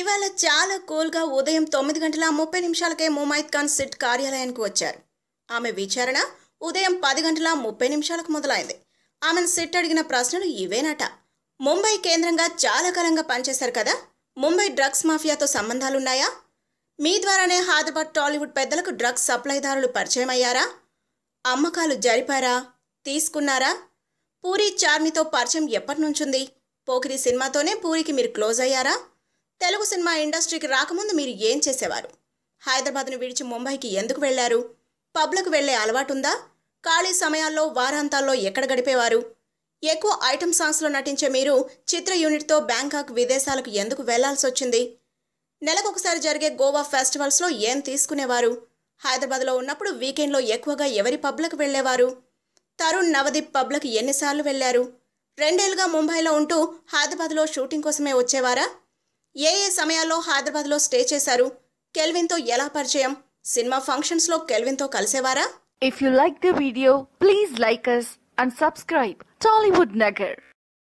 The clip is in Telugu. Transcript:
ఇవాళ చాలా కూల్గా ఉదయం తొమ్మిది గంటల ముప్పై నిమిషాలకే ముమైద్ ఖాన్ సిట్ కార్యాలయానికి వచ్చారు. ఆమె విచారణ ఉదయం పది గంటల ముప్పై నిమిషాలకు మొదలైంది. ఆమెను సిట్ అడిగిన ప్రశ్నలు ఇవేనట. ముంబై కేంద్రంగా చాలా కాలంగా పనిచేశారు కదా? ముంబై డ్రగ్స్ మాఫియాతో సంబంధాలున్నాయా? మీ ద్వారానే హైదరాబాద్ టాలీవుడ్ పెద్దలకు డ్రగ్స్ సప్లైదారులు పరిచయం అయ్యారా? అమ్మకాలు జరిపారా? తీసుకున్నారా? పూరి చార్మితో పరిచయం ఎప్పటి నుంచుంది? పోకిరి సినిమాతోనే పూరికి మీరు క్లోజ్ అయ్యారా? తెలుగు సినిమా ఇండస్ట్రీకి రాకముందు మీరు ఏం చేసేవారు? హైదరాబాద్ను విడిచి ముంబైకి ఎందుకు వెళ్ళారు పబ్లకు వెళ్ళే అలవాటుందా? ఖాళీ సమయాల్లో వారాంతాల్లో ఎక్కడ గడిపేవారు? ఎక్కువ ఐటమ్ సాంగ్స్లో నటించే మీరు చిత్ర యూనిట్తో బ్యాంకాక్ విదేశాలకు ఎందుకు వెళ్ళాల్సి వచ్చింది? నెలకొకసారి జరిగే గోవా ఫెస్టివల్స్లో ఏం తీసుకునేవారు? హైదరాబాద్లో ఉన్నప్పుడు వీకెండ్లో ఎక్కువగా ఎవరి పబ్లకు వెళ్ళేవారు తరుణ్ నవదీప్ పబ్లకు ఎన్నిసార్లు వెళ్ళారు రెండేళ్ళుగా ముంబైలో ఉంటూ హైదరాబాద్లో షూటింగ్ కోసమే వచ్చేవారా? ఏ ఏ సమయాల్లో హైదరాబాద్లో స్టే చేశారు? కెల్విన్తో ఎలా పరిచయం? సినిమా ఫంక్షన్స్లో కెల్విన్తో కలిసేవారా? If you like the video please like us and subscribe Tollywood Nagar